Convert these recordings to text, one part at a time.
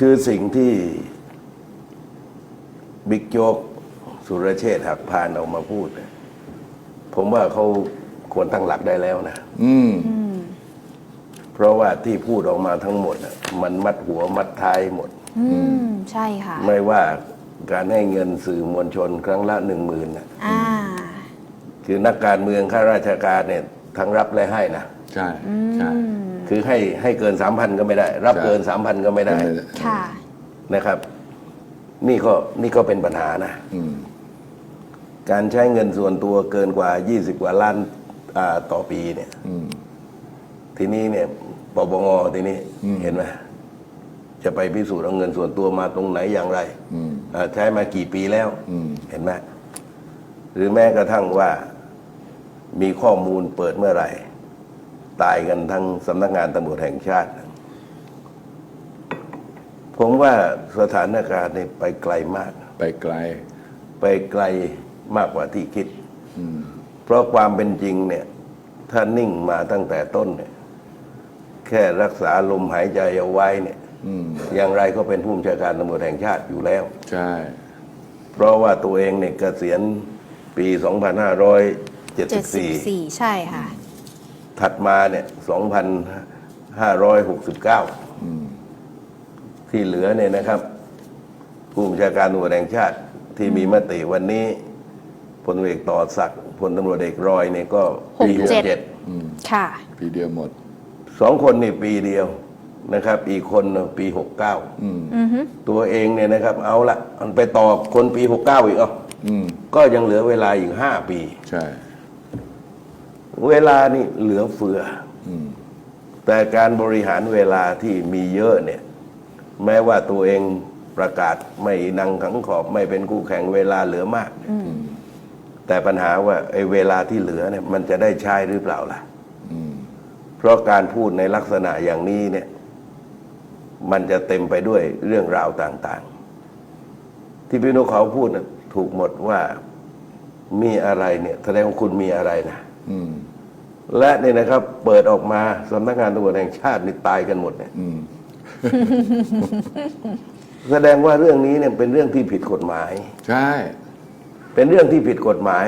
คือสิ่งที่บิ๊กโจ๊กสุรเชษฐ์หักพานออกมาพูดเนี่ยผมว่าเขาควรตั้งหลักได้แล้วนะ อืม เพราะว่าที่พูดออกมาทั้งหมดน่ะมันมัดหัวมัดท้ายหมด อืม ใช่ค่ะ ไม่ว่าการให้เงินสื่อมวลชนครั้งละหนึ่งหมื่นนะอ่า คือนักการเมืองข้าราชการเนี่ย ทั้งรับและให้นะ ใช่ใช่ คือให้ให้เกินสามพันก็ไม่ได้ รับใช่เกินสามพันก็ไม่ได้ค่ะนะครับ นี่ก็นี่ก็เป็นปัญหานะอืมการใช้เงินส่วนตัวเกินกว่า20กว่าล้านอ่าต่อปีเนี่ยอืมทีนี้เนี่ยปปงทีนี้เห็นไหมจะไปพิสูจน์เอาเงินส่วนตัวมาตรงไหนอย่างไรอืมอ่าใช้มากี่ปีแล้วอืมเห็นไหมหรือแม้กระทั่งว่า มีข้อมูลเปิดเมื่อไหร่ ตายกันทั้งสำนักงานตำรวจแห่งชาติ ผมว่าสถานการณ์เนี่ยไปไกลมาก ไปไกล ไปไกลมากกว่าที่คิดอืมเพราะความเป็นจริงเนี่ย ถ้านิ่งมาตั้งแต่ต้นเนี่ย แค่รักษาลมหายใจเอาไว้เนี่ยอืมอย่างไรก็เป็นผู้บัญชาการตำรวจแห่งชาติอยู่แล้ว ใช่ เพราะว่าตัวเองเนี่ยเกษียณปี 2574 74ใช่ค่ะ ถัดมาเนี่ย2569อืมที่เหลือเนี่ยนะครับผู้บัญชาการตำรวจแห่งชาติที่มีมติวันนี้พลตำรวจเอกต่อศักดิ์พลตำรวจเอกรอยเนี่ยก็ปีหกเจ็ด67อืมค่ะ ปีเดียวหมดสองคนนี่ปีเดียวนะครับ อีกคนน่ะปี69อืมอือฮึตัวเองเนี่ยนะครับ เอาละมันไปต่อคนปี69อีกเอะอืมก็ยังเหลือเวลาอีก5ปี ใช่ เวลานี่เหลือเฟืออืมแต่การบริหารเวลาที่มีเยอะเนี่ย แม้ว่าตัวเองประกาศไม่นังขังขอบไม่เป็นคู่แข่งเวลาเหลือมากแต่ปัญหาว่าไอ้เวลาที่เหลือเนี่ย มันจะได้ใช้หรือเปล่าล่ะอืมเพราะการพูดในลักษณะอย่างนี้เนี่ย มันจะเต็มไปด้วยเรื่องราวต่าง ๆ ที่พี่นกเขาพูดน่ะถูกหมดว่ามีอะไรเนี่ย แสดงว่าคุณมีอะไรนะ อืม และเนี่ยนะครับ เปิดออกมาสำนักงานตำรวจแห่งชาตินี่ตายกันหมดเนี่ยอืมแสดงว่าเรื่องนี้เนี่ยเป็นเรื่องที่ผิดกฎหมาย ใช่ เป็นเรื่องที่ผิดกฎหมาย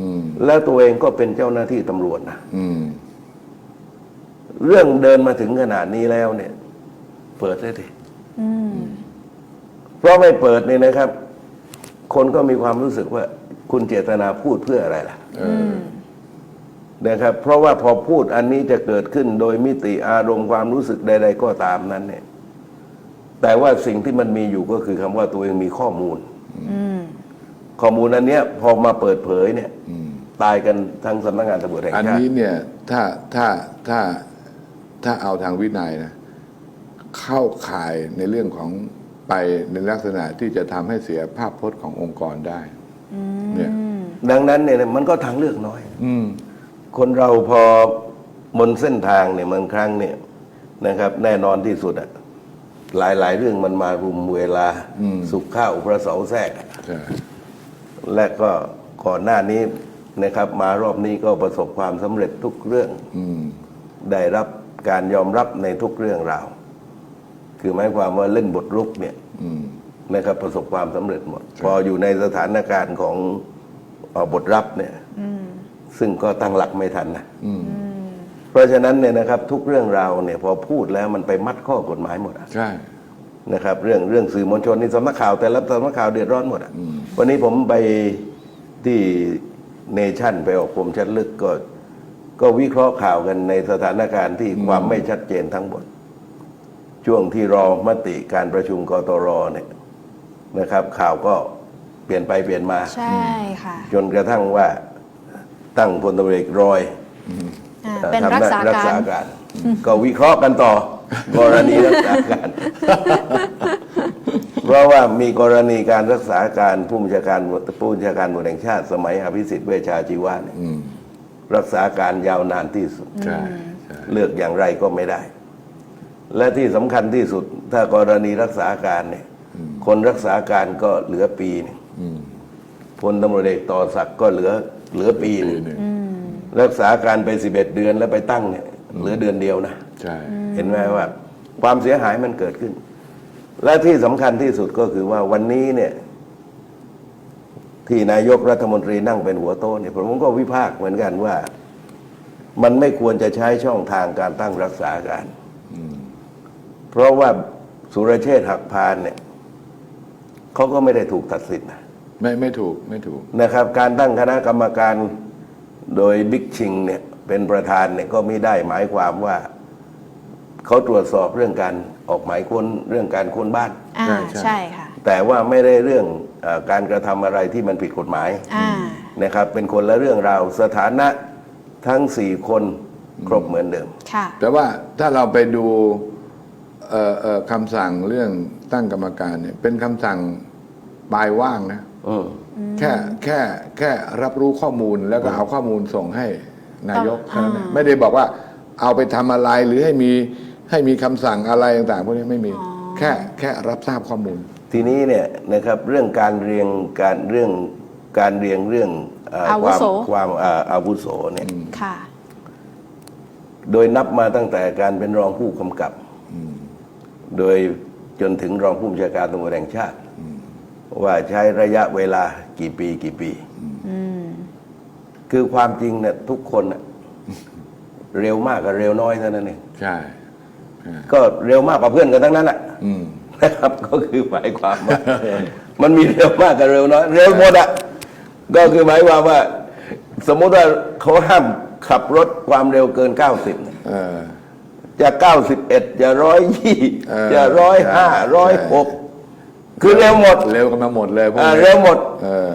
อืมแล้วตัวเองก็เป็นเจ้าหน้าที่ตำรวจนะอืมเรื่องเดินมาถึงขนาดนี้แล้วเนี่ย เปิดได้ดิอืมเพราะไม่เปิดเนี่ยนะครับ คนก็มีความรู้สึกว่า คุณเจตนาพูดเพื่ออะไรล่ะเออ นะครับ เพราะว่าพอพูดอันนี้จะเกิดขึ้นโดยมิติอารมณ์ความรู้สึกใด ๆ ก็ตามนั้นเนี่ยแต่ว่าสิ่งที่มันมีอยู่ก็คือคำว่าตัวเองมีข้อมูลอืมข้อมูลอันเนี้ยพอมาเปิดเผยเนี่ยอืมตายกันทั้งสำนักงานตำรวจแห่งอันชาตินี้เนี่ยถ้าถ้าถ้าถ้าเอาทางวินัยนะเข้าข่ายในเรื่องของไปในลักษณะที่จะทำให้เสียภาพพจน์ขององค์กรได้เนี่ยดังนั้นเนี่ยมันก็ทางเลือกน้อย อืม คนเราพอบนเส้นทางเนี่ยบางครั้งเนี่ยนะครับ แน่นอนที่สุดอะหลายๆเรื่องมันมารุมเวลาอืมสุขข้าวพระเสาแทรกอะใช่และก็ก่อนหน้านี้นะครับ มารอบนี้ก็ประสบความสำเร็จทุกเรื่องอืมได้รับการยอมรับในทุกเรื่องราว คือหมายความว่าเล่นบทรุกเนี่ยอืมนะครับประสบความสำเร็จหมด พออยู่ในสถานการณ์ของเอ่อบทรับเนี่ย ซึ่งก็ตั้งหลักไม่ทันนะอืมเพราะฉะนั้นเนี่ยนะครับทุกเรื่องราวเนี่ยพอพูดแล้วมันไปมัดข้อกฎหมายหมดอะใช่นะครับ เรื่องเรื่องสื่อมวลชนนี่สำนักข่าว แต่ละสำนักข่าวเดือดร้อนหมดอะอืมวันนี้ผมไปที่เนชั่นไปออกผมชัดลึกก็ ก็วิเคราะห์ข่าวกันในสถานการณ์ที่ความไม่ชัดเจนทั้งหมด ช่วงที่รอมติการประชุมกตรเนี่ยนะครับ ข่าวก็เปลี่ยนไปเปลี่ยนมา ใช่ค่ะ จนกระทั่งว่า ตั้งพลตำรวจเอกรอยอ่าอ่อเป็นทำหรักษารักกาษาร การ ก็วิเคราะห์กันต่อกรณีรักษาการ เพราะว่ามีกรณีการรักษาการผู้บัญชาการผู้บัญชาการตำรวจแห่งชาติ สมัยอภิสิทธิ์เวชชาชีวะเนี่ยอืมรักษาการยาวนานที่สุด ใช่ใช่เลือกอย่างไรก็ไม่ได้ และที่สำคัญที่สุด ถ้ากรณีรักษาการเนี่ย คนรักษาการก็เหลือปีหนึงอืม พลตำรวจเอกต่อศักดิ์ก็เหลือ เหลือปีหปีนึงหนึ่งรักษาการไปสิบเอ็ดเดือนแล้วไปตั้งเนี่ยเหลือเดือนเดียวนะ ใช่เห็นไหมว่า ความเสียหายมันเกิดขึ้น และที่สำคัญที่สุดก็คือว่าวันนี้เนี่ย ที่นายกรัฐมนตรีนั่งเป็นหัวโต๊ะเนี่ยผมก็วิพากษ์เหมือนกันว่า มันไม่ควรจะใช้ช่องทางการตั้งรักษาการเพราะว่าสุรเชษฐ์หักพานเนี่ยเขาก็ไม่ได้ถูกตัดสินนะ ไม่ไม่ถูกไม่ถูกนะครับ การตั้งคณะกรรมการโดยบิ๊กชิงเนี่ยเป็นประธานเนี่ยก็ไม่ได้หมายความว่าเขาตรวจสอบเรื่องการออกหมายค้นเรื่องการค้นบ้าน อ่าใช่ใช่ใช่ค่ะ แต่ว่าไม่ได้เรื่องเออการกระทำอะไรที่มันผิดกฎหมายอ่า นะครับ เป็นคนละเรื่องราวสถานะทั้งสี่คนครบเหมือนเดิม ค่ะ แต่ว่าถ้าเราไปดูเอ่อเอ่อคำสั่งเรื่องตั้งกรรมการเนี่ยเป็นคำสั่ง ปลายว่างนะอืมแค่แค่แค่รับรู้ข้อมูลแล้วก็เอาข้อมูลส่งให้นายกต้องแค่นั้นเองอ่าไม่ได้บอกว่าเอาไปทำอะไรหรือให้มีให้มีคำสั่งอะไรต่างๆพวกนี้ไม่มีอ๋อแค่แค่รับทราบข้อมูล ทีนี้เนี่ยนะครับเรื่องการเรียงการเรื่องการเรียงเรื่องเอ่ออาวุความโส ความเอ่ออาวุโสเนี่ย ค่ะ โดยนับมาตั้งแต่การเป็นรองผู้กำกับ โดยจนถึงรองผู้บัญชาการตำรวจแห่งชาติ ว่าใช้ระยะเวลากี่ปีกี่ปีอืมคือความจริงเนี่ยทุกคนน่ะเร็วมากกับเร็วน้อยเท่านั้นเองใช่ใช่ก็เร็วมากกว่าเพื่อนกันทั้งนั้นแหละอืม นะครับ ก็คือหมายความว่า มันมีเร็วมากกับเร็วน้อย เร็วหมดอะก็คือหมายความว่า สมมุติว่าเขาห้ามขับรถความเร็วเกิน 90เนี่ย เออ จะ91จะร้อยยี่เออจะร้อยห้าใช่ร้อยหก คือเร็วหมดเร็วกันมาหมดเลยพวกอ่านี้เร็วหมด เออ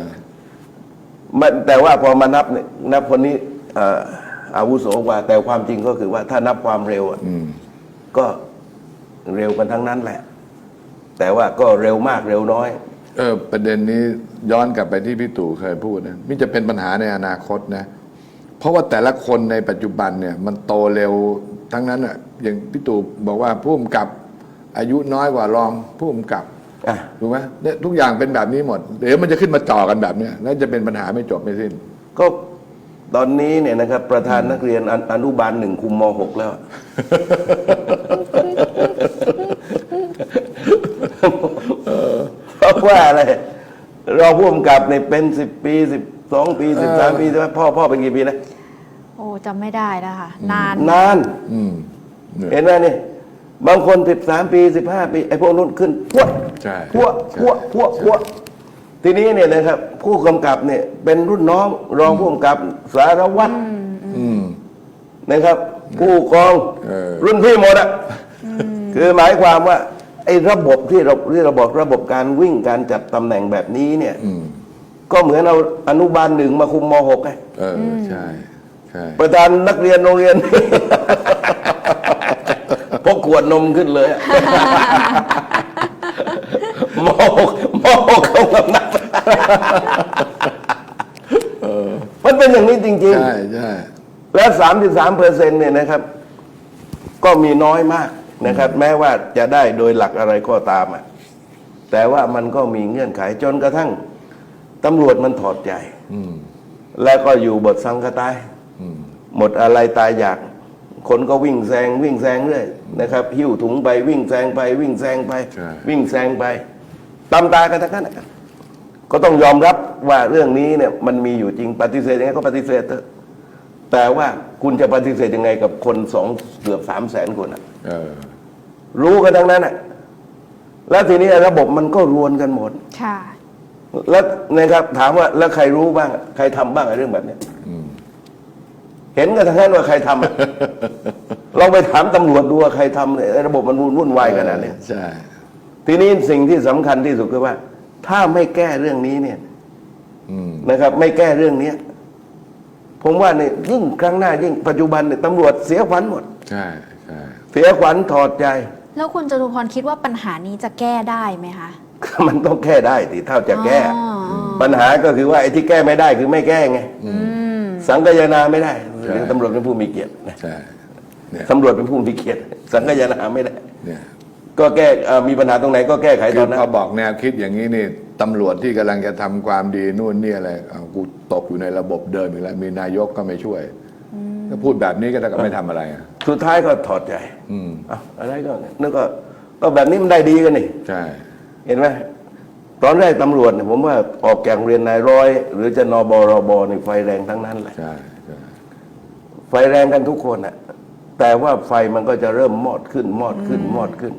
มันแต่ว่าพอมานับเนี่ยนับคนนี้เอ่ออาวุโสกว่า แต่ความจริงก็คือว่าถ้านับความเร็วอะอืม ก็เร็วกันทั้งนั้นแหละ แต่ว่าก็เร็วมากเร็วน้อย เออประเด็นนี้ย้อนกลับไปที่พี่ตู่เคยพูดนะนี่จะเป็นปัญหาในอนาคตนะ เพราะว่าแต่ละคนในปัจจุบันเนี่ย มันโตเร็วทั้งนั้นอะอย่างพี่ตู่บอกว่าผู้กำกับอายุน้อยกว่ารองผู้กำกับ อะถูกไหมเนี่ยทุกอย่างเป็นแบบนี้หมด เดี๋ยวมันจะขึ้นมาจ่อกันแบบเนี้ยแล้วจะเป็นปัญหาไม่จบไม่สิ้น ก็ตอนนี้เนี่ยนะครับ ประธานนักเรียนออนุบาลหนึ่งคุมมหกแล้ว เพราะว่าอะไรรองผู้กำกับเนี่ยเป็นสิบปีสิบสองปีสิบสามปีใช่ไหมพ่อพ่อเป็นกี่ปีนะ โอ้จำไม่ได้แล้วค่ะ นาน นาน อืมเนี่ยเห็นไหมนี่ บางคนสิบสามปีสิบห้าปี ไอ้พวกนู้นขึ้นพวด ใช่พวดพวดพวดพวดทีนี้เนี่ยนะครับ ผู้กำกับเนี่ยเป็นรุ่นน้องรองผู้กำกับสารวัตรอืม นะครับ ผู้กองเออ รุ่นพี่หมดอะคือหมายความว่า ไอ้ระบบที่เราที่เราบอกระบบการวิ่งการจัดตำแหน่งแบบนี้เนี่ย อืมก็เหมือนเอาอนุบาลหนึ่งมาคุมมหกไงเออใช่ใช่ประธานนักเรียนโรงเรียน พกขวดนมขึ้นเลยอะ มหกมหกเขากำนับมันเป็นอย่างนี้จริง ใช่ใช่ๆ และสามสิบสามเปอร์เซ็นเนี่ยนะครับ ก็มีน้อยมากนะครับ แม้ว่าจะได้โดยหลักอะไรก็ตามอะแต่ว่ามันก็มีเงื่อนไขจนกระทั่งตำรวจมันถอดใจ อืมแล้วก็อยู่บทสังกตาย อืมหมดอะไรตายอยาก คนก็วิ่งแซงวิ่งแซงเรื่อยนะครับ หิ้วถุงไปวิ่งแซงไปวิ่งแซงไป วิ่งแซงไป ตามตากันทั้งนั้นนะครับก็ต้องยอมรับว่าเรื่องนี้เนี่ยมันมีอยู่จริงปฏิเสธยังไงก็ปฏิเสธเถอะแต่ว่าคุณจะปฏิเสธยังไงกับคนสองเกือบสามแสนคนอะเออรู้กันทั้งนั้นอะแล้วทีนี้ระบบมันก็รวนกันหมดค่ะแล้วนะครับถามว่าแล้วใครรู้บ้าง ใครทำบ้างไอ้เรื่องแบบเนี้ยอืมเห็นกันทั้งนั้นว่าใครทำอะลองไปถามตำรวจดูว่าใครทำเนี่ยระบบมันวุ่นวุ่นวายขนาดเนี้ยใช่ ทีนี้สิ่งที่สำคัญที่สุดคือว่า ถ้าไม่แก้เรื่องนี้เนี่ยอืมนะครับ ไม่แก้เรื่องเนี้ยผมว่าเนี่ยยิ่งครั้งหน้ายิ่งปัจจุบันเนี่ยตำรวจเสียขวัญหมดใช่ใช่เสียขวัญถอดใจ แล้วคุณจตุพรคิดว่าปัญหานี้จะแก้ได้ไหมคะ มันต้องแก้ได้สิเท่าจะแก้อ๋ออ๋อปัญหาก็คือว่าไอ้ที่แก้ไม่ได้คือไม่แก้ไงอืมสังกายนาไม่ได้เรื่องตำรวจเป็นผู้มีเกียรตินะใช่เนี่ยตำรวจเป็นผู้มีเกียรติ สังกายนาไม่ได้เนี่ย ก็แก้มีปัญหาตรงไหนก็แก้ไขตคือนนั้น พอบอกแนวคิดอย่างนี้นี่ตำรวจที่กำลังจะทำความดีนู่นนี่อะไรกูตกอยู่ในระบบเดิมอีกแล้วมีนายกก็ไม่ช่วยก็พูดแบบนี้ก็เท่กัไม่ทำอะไรสุดท้ายก็ถอดใจอืมอะไรก็นึกก็ก็แบบนี้มันได้ดีกันนี่ ใช่ เห็นไหมตอนแรกตำรวจเนี่ยผมว่าออกแกงเรียนนายร้อย หรือจะนอบรบนี่ไฟแรงทั้งนั้นแหละ ใช่ใช่ไฟแรงกันทุกคนอะ แต่ว่าไฟมันก็จะเริ่มมอดขึ้นมอดขึ้นมอดขึ้น